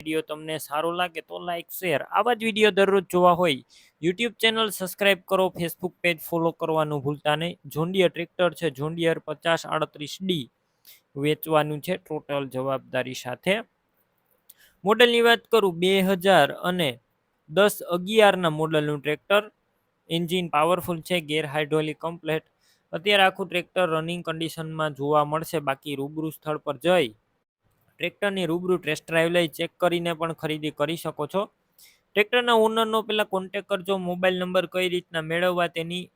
Video તમને સારો લાગે તો લાઇક શેર આવા જ વીડિયો દરરોજ જોવા હોય યુટ્યુબ ચેનલ સબસ્ક્રાઇબ કરો ફેસબુક પેજ ફોલો કરવાનું ભૂલતા નહીં. જોન્ડિયર ટ્રેક્ટર છે જોન્ડિયર પચાસ આડત્રીસ ડી વેચવાનું છે ટોટલ જવાબદારી સાથે. મોડલની વાત કરું, બે હજાર અને દસ અગિયારના મોડલનું ટ્રેક્ટર એન્જિન પાવરફુલ છે ગેર હાઇડ્રોલિક કમ્પ્લેટ અત્યારે આખું ટ્રેક્ટર રનિંગ કન્ડિશનમાં જોવા મળશે, બાકી રૂબરૂ સ્થળ પર જઈ ટ્રેક્ટરની રૂબરૂ ટેસ્ટ ડ્રાઈવ લઈ ચેક કરીને પણ ખરીદી કરી શકો છો. ટ્રેક્ટરના ઓનરનો પહેલાં કોન્ટેક કરજો, મોબાઈલ નંબર કઈ રીતના મેળવવા તેની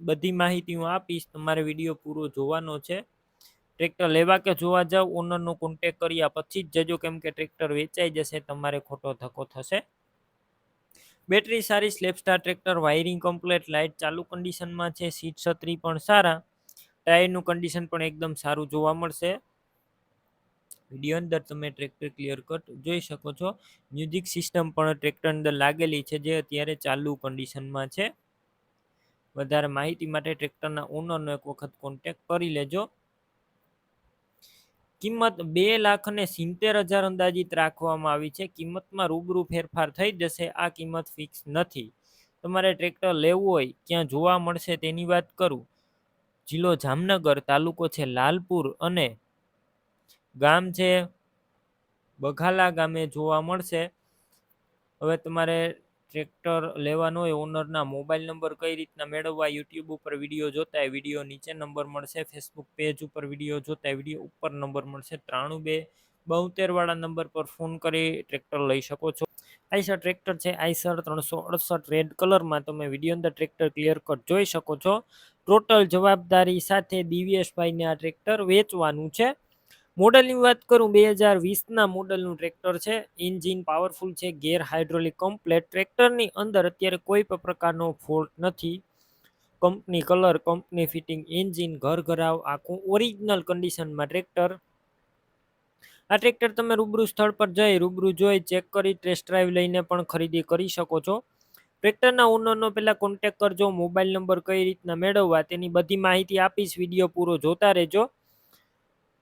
બધી માહિતી હું આપીશ, તમારે વીડિયો પૂરો જોવાનો છે. ટ્રેક્ટર લેવા કે જોવા જાવ, ઓનરનો કોન્ટેક કર્યા પછી જ જજો, કેમ કે ટ્રેક્ટર વેચાઈ જશે, તમારે ખોટો ધક્કો થશે. બેટરી સારી સ્લેપસ્ટાર ટ્રેક્ટર, વાયરિંગ કમ્પ્લેટ, લાઇટ ચાલુ કન્ડિશનમાં છે, સીટ છત્રી પણ સારા. ટાયરનું કન્ડિશન પણ એકદમ સારું જોવા મળશે. વીડિયો અંદર તમે ટ્રેક્ટર ક્લિયર કટ જોઈ શકો છો. મ્યુઝિક સિસ્ટમ પણ ટ્રેક્ટર અંદર લાગેલી છે જે અત્યારે ચાલુ કન્ડિશનમાં છે. વધારે માહિતી માટે ટ્રેક્ટરના ઓનરનો એક વખત કોન્ટેક કરી લેજો. કિંમત બે લાખ અને સિત્તેર હજાર અંદાજિત રાખવામાં આવી છે. કિંમતમાં રૂબરૂ ફેરફાર થઈ જશે. આ કિંમત ફિક્સ નથી. તમારે ટ્રેક્ટર લેવું હોય, ક્યાં જોવા મળશે તેની વાત કરું. જિલ્લો જામનગર તાલુકો છે લાલપુર અને ગામ છે, બઘાલા ગામે જોવા મળશે. હવે તમારે ટ્રેક્ટર લેવાનો હોય, ઓનરના મોબાઈલ નંબર કઈ રીતના મેળવવા, યુટ્યુબ ઉપર વીડિયો જોતા હોય, વીડિયો નીચે નંબર મળશે, ફેસબુક પેજ ઉપર વીડિયો જોતા હોય, વીડિયો ઉપર નંબર મળશે, ત્રાણું બે બોતેરવાળા નંબર પર ફોન કરી ટ્રેક્ટર લઈ શકો છો. આઈસર ટ્રેક્ટર છે, આઈસર ત્રણસો અડસઠ રેડ કલરમાં તમે વીડિયો અંદર ટ્રેક્ટર ક્લિયર કટ જોઈ શકો છો. ટોટલ જવાબદારી સાથે દિવ્યેશભાઈને આ ટ્રેક્ટર વેચવાનું છે. મોડલની વાત કરું બે હજાર વીસના મોડલનું ટ્રેક્ટર છે. ઇન્જિન પાવરફુલ છે, ગેર હાઇડ્રોલિક કમ્પ્લેટ. ટ્રેક્ટરની અંદર અત્યારે કોઈ પણ પ્રકારનો ફોલ્ટ નથી. Company colour, company fitting, engine, ઘર ઘરાવ, આખું ઓરિજિનલ કન્ડિશનમાં ટ્રેક્ટર. આ ટ્રેક્ટર તમે રૂબરૂ સ્થળ પર જઈ, રૂબરૂ જોઈ, ચેક કરી, ટેસ્ટ ડ્રાઈવ લઈને પણ ખરીદી કરી શકો છો. ટ્રેક્ટરના ઓનરનો પહેલાં કોન્ટેક કરજો, મોબાઈલ નંબર કઈ રીતના મેળવવા તેની બધી માહિતી આપીશ. વીડિયો પૂરો જોતા રહેજો.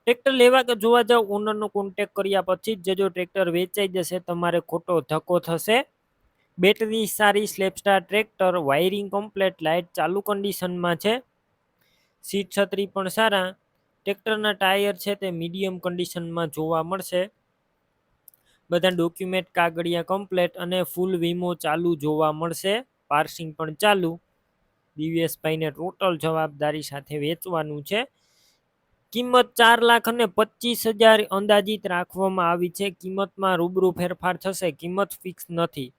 ટ્રેક્ટર લેવા કે જોવા જાવ ઓનરનો કોન્ટેક કર્યા પછી જ જો ટ્રેક્ટર વેચાઈ જશે, તમારે ખોટો ધક્કો થશે. બેટરી સારી સ્લેપસ્ટાર ટ્રેક્ટર વાયરિંગ કમ્પ્લેટ લાઇટ ચાલુ કન્ડિશનમાં છે. સીટ છત્રી પણ સારા. ટ્રેક્ટરના ટાયર છે તે મીડિયમ કન્ડિશનમાં જોવા મળશે. બધા ડોક્યુમેન્ટ કાગળિયા કમ્પ્લેટ અને ફૂલ વીમો ચાલુ જોવા મળશે. પાર્સિંગ પણ ચાલુ. દિવ્યેશભાઈને ટોટલ જવાબદારી સાથે વેચવાનું છે. કિંમત ચાર લાખ અને પચીસ હજાર અંદાજિત રાખવામાં આવી છે. કિંમતમાં રૂબરૂ ફેરફાર થશે, કિંમત ફિક્સ નથી.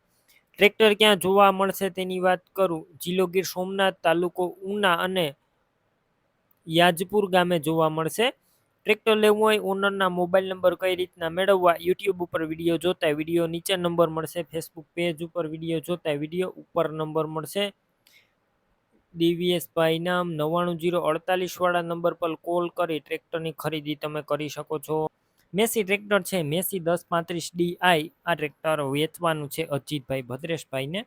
ટ્રેક્ટર ક્યાં જોવા મળશે તેની વાત કરું. જિલ્લો ગીર સોમનાથ તાલુકો ઉના અને યાજપુર ગામે જોવા મળશે. ટ્રેક્ટર લેવું હોય, ઓનરના મોબાઈલ નંબર કઈ રીતના મેળવવા, યુટ્યુબ ઉપર વીડિયો જોતા વીડિયો નીચે નંબર મળશે, ફેસબુક પેજ ઉપર વીડિયો જોતા વીડિયો ઉપર નંબર મળશે. ડીવીએસભાઈ નામ નવ્વાણું જીરો અડતાલીસવાળા નંબર પર કોલ કરી ટ્રેક્ટરની ખરીદી તમે કરી શકો છો. મેસી ટ્રેક્ટર છે, મેસી દસ પાંત્રીસ ડીઆઈ આ ટ્રેક્ટર વેચવાનું છે અજીતભાઈ ભદ્રેશભાઈને.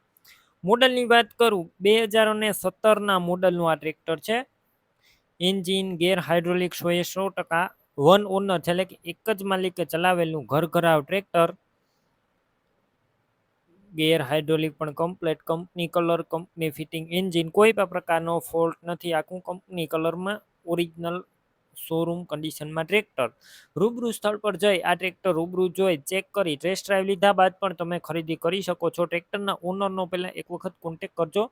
મોડલની વાત કરું, બે હજાર અને સત્તરના મોડલનું આ ટ્રેક્ટર છે. એન્જિન, ગેર હાઇડ્રોલિક, સો એ સો ટકા વન ઓનર છે એટલે કે એક જ માલિકે ચલાવેલું ઘર ઘરાવ ટ્રેક્ટર. ગેર હાઇડ્રોલિક પણ complete company colour company fitting engine કોઈ પણ પ્રકારનો ફોલ્ટ નથી. આખું કંપની કલરમાં ઓરિજિનલ શોરૂમ કન્ડિશનમાં ટ્રેક્ટર. રૂબરૂ સ્થળ પર જઈ આ ટ્રેક્ટર રૂબરૂ જોઈ ચેક કરી ટેસ્ટ ડ્રાઈવ લીધા બાદ પણ તમે ખરીદી કરી શકો છો. ટ્રેક્ટરના ઓનરનો પહેલાં એક વખત કોન્ટેક કરજો.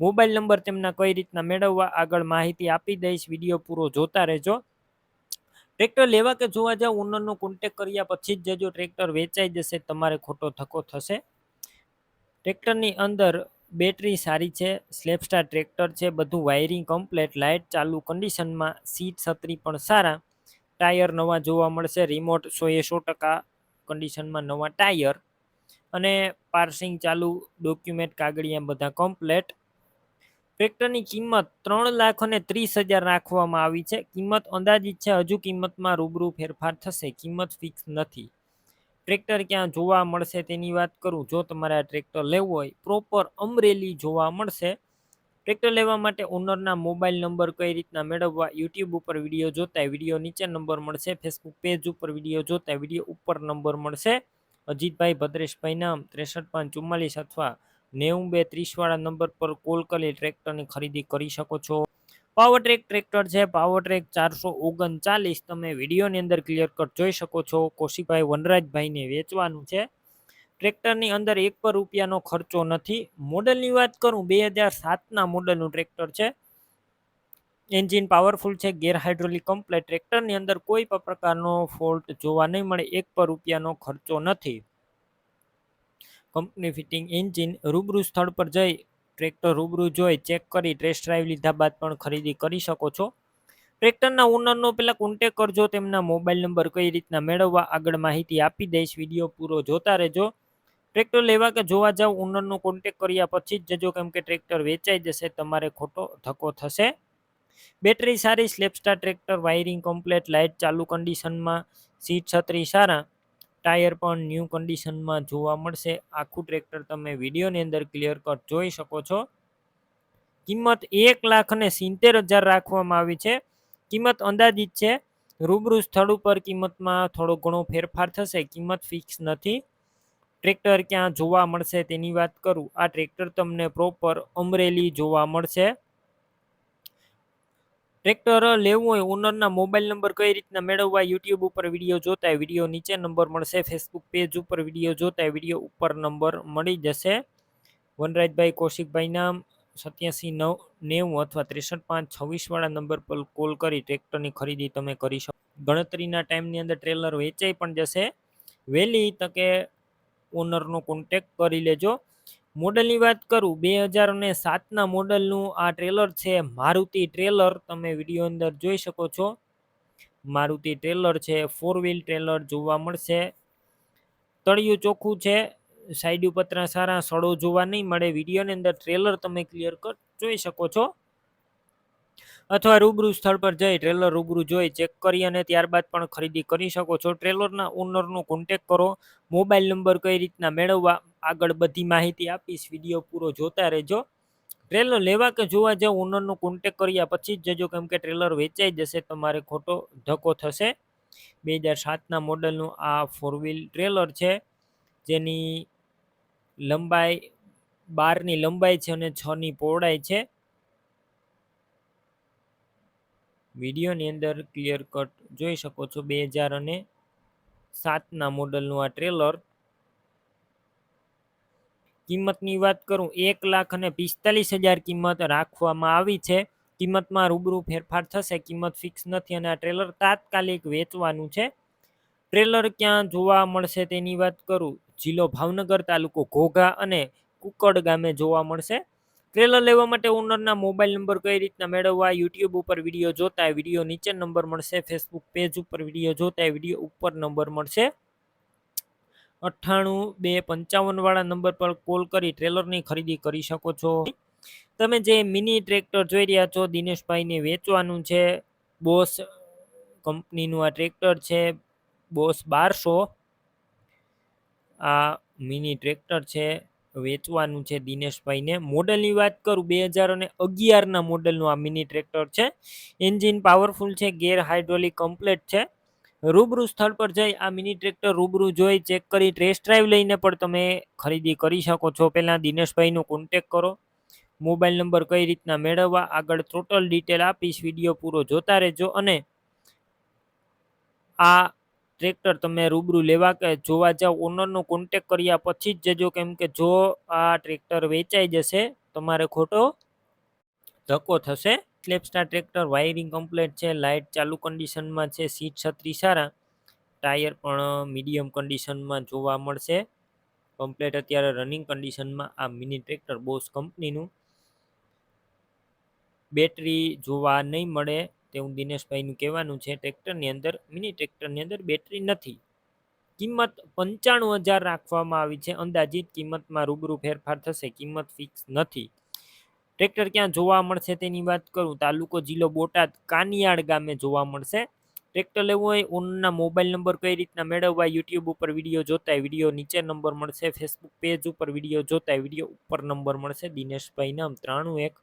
મોબાઈલ નંબર તેમના કઈ રીતના મેળવવા આગળ માહિતી આપી દઈશ. વીડિયો પૂરો જોતા રહેજો. ટ્રેક્ટર લેવા કે જોવા જાવ ઓનરનો કોન્ટેક કર્યા પછી જ જજો. ટ્રેક્ટર વેચાઈ જશે, તમારે ખોટો ધક્કો થશે. ટ્રેક્ટરની અંદર બેટરી સારી છે, સ્લેપસ્ટાર ટ્રેક્ટર છે, બધું વાયરિંગ કમ્પ્લેટ, લાઇટ ચાલુ, કન્ડિશનમાં સીટ છત્રી પણ સારા. ટાયર નવા જોવા મળશે, રિમોટ સો એ સો ટકા, કન્ડિશનમાં નવા ટાયર. અને પાર્સિંગ ચાલુ, ડોક્યુમેન્ટ કાગળિયા બધા કમ્પ્લેટ. ટ્રેક્ટરની કિંમત ત્રણ લાખ અને ત્રીસ હજાર રાખવામાં આવી છે. કિંમત અંદાજિત છે, હજુ કિંમતમાં રૂબરૂ ફેરફાર થશે, કિંમત ફિક્સ નથી. ટ્રેક્ટર ક્યાં જોવા મળશે તેની વાત કરું? જો તમારે આ ટ્રેક્ટર લેવું હોય પ્રોપર અમરેલી જોવા મળશે. ટ્રેક્ટર લેવા માટે ઓનરના મોબાઈલ નંબર કઈ રીતના મેળવવા યુટ્યુબ ઉપર વીડિયો જોતા વીડિયો નીચે નંબર મળશે. ફેસબુક પેજ ઉપર વીડિયો જોતા વીડિયો ઉપર નંબર મળશે. અજીતભાઈ ભદ્રેશભાઈ નામ, ત્રેસઠ પાંચ ચુમ્માલીસ અથવા નેવું બે ત્રીસવાળા નંબર પર કોલ કરી ટ્રેક્ટરની ખરીદી કરી શકો છો. પાવર ટ્રેક ટ્રેક્ટર છે પાવર ટ્રેક ચારસો ઓગણચાલીસ. તમે વિડીયોની અંદર ક્લિયર કટ જોઈ શકો છો. કોશીભાઈ વનરાજભાઈને વેચવાનું છે. ટ્રેક્ટરની અંદર એક પર રૂપિયાનો ખર્ચો નથી. મોડલની વાત કરું, બે હજાર સાતના મોડલનું ટ્રેક્ટર છે. એન્જિન પાવરફુલ છે, ગેર હાઇડ્રોલિક કમ્પ્લેટ. ટ્રેક્ટરની અંદર કોઈ પણ પ્રકારનો ફોલ્ટ જોવા નહીં મળે, એક પર રૂપિયાનો ખર્ચો નથી. કંપની ફિટિંગ એન્જિન રૂબરૂ સ્થળ પર જઈ ટ્રેક્ટર રૂબરૂ જોઈ ચેક કરી ટેસ્ટ ડ્રાઈવ લીધા બાદ પણ ખરીદી કરી શકો છો. ટ્રેક્ટરના ઓનરનો પહેલાં કોન્ટેક કરજો, તેમના મોબાઈલ નંબર કઈ રીતના મેળવવા આગળ માહિતી આપી દઈશ. વીડિયો પૂરો જોતા રહેજો. ટ્રેક્ટર લેવા કે જોવા જાવ ઓનરનો કોન્ટેક કર્યા પછી જ જજો, કેમ કે ટ્રેક્ટર વેચાઈ જશે, તમારે ખોટો ધક્કો થશે. બેટરી સારી સ્લેપસ્ટાર ટ્રેક્ટર વાયરિંગ કમ્પ્લેટ લાઇટ ચાલુ કન્ડિશનમાં સીટ છત્રી સારા. ટાયર પણ ન્યૂ કન્ડિશનમાં જોવા મળશે. આખું ટ્રેક્ટર તમે વિડીયોની અંદર ક્લિયર કટ જોઈ શકો છો. કિંમત એક લાખ અને સિત્તેર હજાર રાખવામાં આવી છે. કિંમત અંદાજિત છે. રૂબરૂ સ્થળ ઉપર કિંમતમાં થોડો ઘણો ફેરફાર થશે. કિંમત ફિક્સ નથી. ટ્રેક્ટર ક્યાં જોવા મળશે તેની વાત કરું. આ ટ્રેક્ટર તમને પ્રોપર અમરેલી જોવા મળશે. ટ્રેક્ટર લેવું હોય, ઓનરના મોબાઈલ નંબર કઈ રીતના મેળવવા, યુટ્યુબ ઉપર વીડિયો જોતા વીડિયો નીચે નંબર મળશે, ફેસબુક પેજ ઉપર વીડિયો જોતા વીડિયો ઉપર નંબર મળી જશે. વનરાજભાઈ કૌશિકભાઈ નામ, સત્યાસી નવ, નેવું અથવા ત્રેસઠ પાંચ છવ્વીસવાળા નંબર પર કોલ કરી ટ્રેક્ટરની ખરીદી તમે કરી શકો. ગણતરીના ટાઈમની અંદર ટ્રેલર વેચાઈ પણ જશે. વહેલી તકે ઓનરનો કોન્ટેક કરી લેજો. મોડલની વાત કરું, બે હજાર અને સાતના મોડલનું આ ટ્રેલર છે મારુતિ ટ્રેલર. તમે વીડિયો અંદર જોઈ શકો છો. મારુતિ ટ્રેલર છે ફોર વ્હીલ ટ્રેલર જોવા મળશે. તળિયું ચોખ્ખું છે, સાઈડ ઉપતરા સારા સડો જોવા નહીં મળે. વિડીયોની અંદર ટ્રેલર તમે ક્લિયર કટ જોઈ શકો છો. અથવા રૂબરૂ સ્થળ પર જઈ ટ્રેલર રૂબરૂ જોઈ ચેક કરી અને ત્યારબાદ પણ ખરીદી કરી શકો છો. ટ્રેલરના ઓનરનો કોન્ટેક કરો મોબાઈલ નંબર કઈ રીતના મેળવવા, આગળ બધી માહિતી આપીશ વીડિયો પૂરો જોતા રહેજો. ટ્રેલર લેવા કે જોવા જાવ ઓનરનો કોન્ટેક કર્યા પછી જ જજો, કેમ કે ટ્રેલર વેચાઈ જશે, તમારે ખોટો ધક્કો થશે. બે હજાર સાતના મોડલનું આ ફોર વ્હીલ ટ્રેલર છે, જેની લંબાઈ, બારની લંબાઈ છે અને છની પહોળાઈ છે. વિડીયોની અંદર ક્લિયર કટ જોઈ શકો છો. બે હજાર અને સાતના મોડલનું આ ટ્રેલર કિંમતની વાત કરું, એક લાખ અને પિસ્તાલીસ હજાર કિંમત રાખવામાં આવી છે. કિંમતમાં રૂબરૂ ફેરફાર થશે, કિંમત ફિક્સ નથી અને આ ટ્રેલર તાત્કાલિક વેચવાનું છે. ટ્રેલર ક્યાં જોવા મળશે તેની વાત કરું, જિલ્લો ભાવનગર તાલુકો ઘોઘા અને કુકડ ગામે જોવા મળશે. ટ્રેલર લેવા માટે ઓનરના મોબાઈલ નંબર કઈ રીતના મેળવવા યુટ્યુબ ઉપર વીડિયો જોતા વીડિયો નીચે નંબર મળશે ફેસબુક પેજ ઉપર વીડિયો જોતા વીડિયો ઉપર નંબર મળશે. અઠ્ઠાણું બે પંચાવનવાળા નંબર પર કોલ કરી ટ્રેલરની ખરીદી કરી શકો છો. તમે જે મિની ટ્રેક્ટર જોઈ રહ્યા છો, દિનેશભાઈને વેચવાનું છે. બોસ કંપનીનું આ ટ્રેક્ટર છે. બોસ બારસો. આ મિની ટ્રેક્ટર છે. વેચવાનું છે દિનેશભાઈને. મોડલની વાત કરું, બે હજાર અને અગિયારના મોડલનું આ મિની ટ્રેક્ટર છે. એન્જિન પાવરફુલ છે, ગેર હાઇડ્રોલિક કમ્પ્લેટ છે. રૂબરૂ સ્થળ પર જઈ આ મિની ટ્રેક્ટર રૂબરૂ જોઈ, ચેક કરી ટેસ્ટ ડ્રાઈવ લઈને પણ તમે ખરીદી કરી શકો છો. પહેલાં દિનેશભાઈનો કોન્ટેક કરો. મોબાઈલ નંબર કઈ રીતના મેળવવા, આગળ ટોટલ ડિટેલ આપીશ. વીડિયો પૂરો જોતા રહેજો અને આ ટ્રેક્ટર તમે રૂબરૂ લેવા કે જોવા જાવ ઓનરનો કોન્ટેક કર્યા પછી જ જજો કેમ કે જો આ ટ્રેક્ટર વેચાઈ જશે, તમારે ખોટો ધક્કો થશે. સ્લેપસ્ટાર ટ્રેક્ટર વાયરિંગ કમ્પ્લેટ છે લાઇટ ચાલુ કન્ડિશનમાં છે સીટ છત્રી સારા. ટાયર પણ મીડિયમ કન્ડિશનમાં જોવા મળશે. કમ્પ્લેટ અત્યારે રનિંગ કન્ડિશનમાં આ મિની ટ્રેક્ટર બોસ કંપનીનું બેટરી જોવા નહીં મળે. તેવું દિનેશભાઈનું કહેવાનું છે, ટ્રેક્ટરની અંદર, મિની ટ્રેક્ટરની અંદર બેટરી નથી. કિંમત પંચાણું હજાર રાખવામાં આવી છે. અંદાજિત કિંમતમાં રૂબરૂ ફેરફાર થશે. કિંમત ફિક્સ નથી. ટ્રેક્ટર ક્યાં જોવા મળશે તેની વાત કરું? તાલુકો જિલ્લો બોટાદ કાનિયાળ ગામે જોવા મળશે. ટ્રેક્ટર લેવું હોય ઓનના મોબાઈલ નંબર કઈ રીતના મેળવવા, યુટ્યુબ ઉપર વીડિયો જોતા વીડિયો નીચે નંબર મળશે, ફેસબુક પેજ ઉપર વીડિયો જોતા વીડિયો ઉપર નંબર મળશે. દિનેશભાઈ નામ ત્રાણું એક.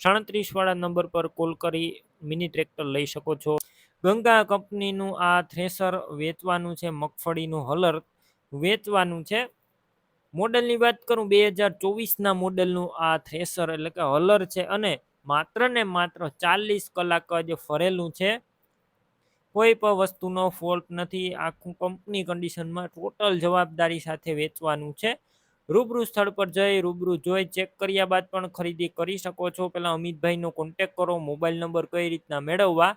સાડત્રીસવાળા નંબર પર કોલ કરી મિની ટ્રેક્ટર લઈ શકો છો. ગંગા કંપનીનું આ થ્રેસર વેચવાનું છે, મગફળીનું હલર વેચવાનું છે. મોડલની વાત કરું, બે હજાર ચોવીસના મોડલનું આ થ્રેસર એટલે કે હલર છે અને માત્ર ને માત્ર ચાલીસ કલાક જ ફરેલું છે. કોઈ પણ વસ્તુનો ફોલ્ટ નથી, આખું કંપની કન્ડિશનમાં ટોટલ જવાબદારી સાથે વેચવાનું છે. રૂબરૂ સ્થળ પર જઈ રૂબરૂ જોઈ ચેક કર્યા બાદ પણ ખરીદી કરી શકો છો. પેલા અમિતભાઈનો કોન્ટેક કરો મોબાઈલ નંબર કઈ રીતના મેળવવા?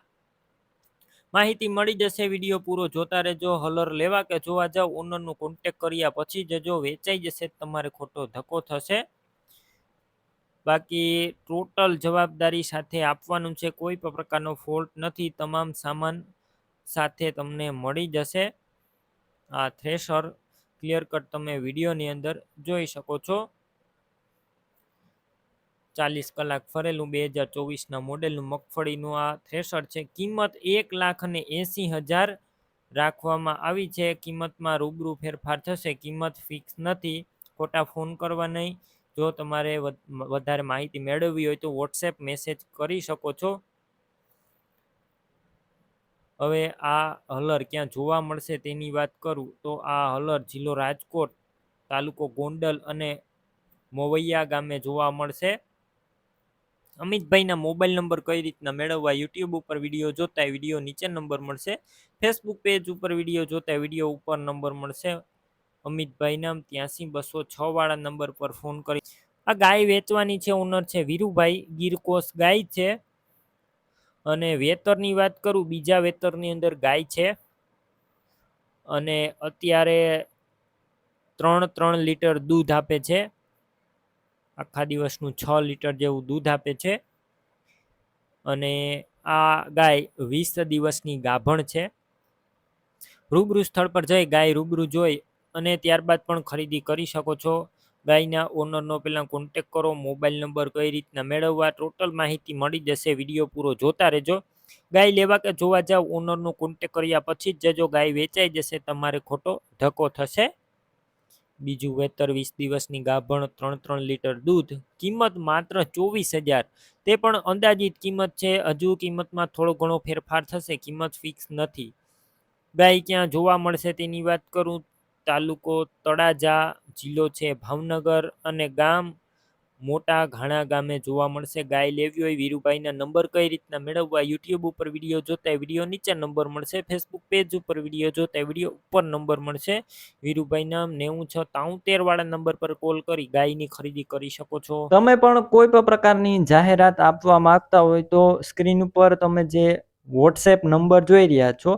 માહિતી મળી જશે, વીડિયો પૂરો જોતા રહેજો, હલર લેવા કે જોવા જાવ ઓનરનો કોન્ટેક કર્યા પછી જ જો વેચાઈ જશે તમારે ખોટો ધક્કો થશે. બાકી ટોટલ જવાબદારી સાથે આપવાનું છે, કોઈ પણ પ્રકારનો ફોલ્ટ નથી, તમામ સામાન સાથે તમને મળી જશે. આ થ્રેશર ક્લિયર કટ તમે વિડીયોની અંદર જોઈ શકો છો. ચાલીસ કલાક ફરેલું બે હજાર ચોવીસના મોડેલનું મગફળીનું આ થ્રેશર છે. કિંમત એક લાખ અને એંસી હજાર રાખવામાં આવી છે. કિંમતમાં રૂબરૂ ફેરફાર થશે. કિંમત ફિક્સ નથી. ખોટા ફોન કરવા નહીં. જો તમારે વધારે માહિતી મેળવવી હોય તો વોટ્સએપ મેસેજ કરી શકો છો. હવે આ હલર ક્યાં જોવા મળશે તેની વાત કરું તો આ હલર જિલ્લો રાજકોટ તાલુકો ગોંડલ અને મોવૈયા ગામે જોવા મળશે. અમિતભાઈના મોબાઈલ નંબર કઈ રીતના મેળવવા યુટ્યુબ ઉપર વીડિયો જોતા વીડિયો નીચે નંબર મળશે. ફેસબુક પેજ ઉપર વીડિયો જોતા વીડિયો ઉપર નંબર મળશે. અમિતભાઈના ત્યાંસી બસો છ વાળા નંબર પર ફોન કરી. આ ગાય વેચવાની છે ઓનર છે, વીરુભાઈ ગીરકોસ ગાય છે. અને વેતરની વાત કરું, બીજા વેતરની અંદર ગાય છે. અને અત્યારે ત્રણ ત્રણ લીટર દૂધ આપે છે. આખા દિવસનું છ લીટર જેવું દૂધ આપે છે. અને આ ગાય વીસ દિવસની ગાભણ છે. રૂબરૂ સ્થળ પર જઈ ગાય રૂબરૂ જોઈ અને ત્યારબાદ પણ ખરીદી કરી શકો છો. ગાયના ઓનરનો પહેલાં કોન્ટેક કરો મોબાઈલ નંબર કઈ રીતના મેળવવા ટોટલ માહિતી મળી જશે વીડિયો પૂરો જોતા રહેજો. ગાય લેવા કે જોવા જાવ, ઓનરનો કોન્ટેક કર્યા પછી જ જજો, ગાય વેચાઈ જશે, તમારે ખોટો ધક્કો થશે. બીજું વેતર વીસ દિવસની ગાભણ, ત્રણ ત્રણ લીટર દૂધ, કિંમત માત્ર ચોવીસ હજાર. તે પણ અંદાજિત કિંમત છે, હજુ કિંમતમાં થોડો ઘણો ફેરફાર થશે, કિંમત ફિક્સ નથી. ગાય ક્યાં જોવા મળશે તેની વાત કરું તાલુકો તળાજા જિલ્લો છે. ભાવનગર અને ગામ મોટા ઘાણા ગામે જોવા મળશે. ગાય લેવી હોય વીરુભાઈના નંબર કઈ રીતના મેળવવા યુટ્યુબ ઉપર વીડિયો જોતા વીડિયો નીચે નંબર મળશે. ફેસબુક પેજ ઉપર વીડિયો જોતા વીડિયો ઉપર નંબર મળશે. વીરુભાઈના નેવું છ તાઉતેર વાળા નંબર પર કોલ કરી ગાયની ખરીદી કરી શકો છો. તમે પણ કોઈ પણ પ્રકારની જાહેરાત આપવા માંગતા હોય તો સ્ક્રીન ઉપર તમે જે વોટ્સએપ નંબર જોઈ રહ્યા છો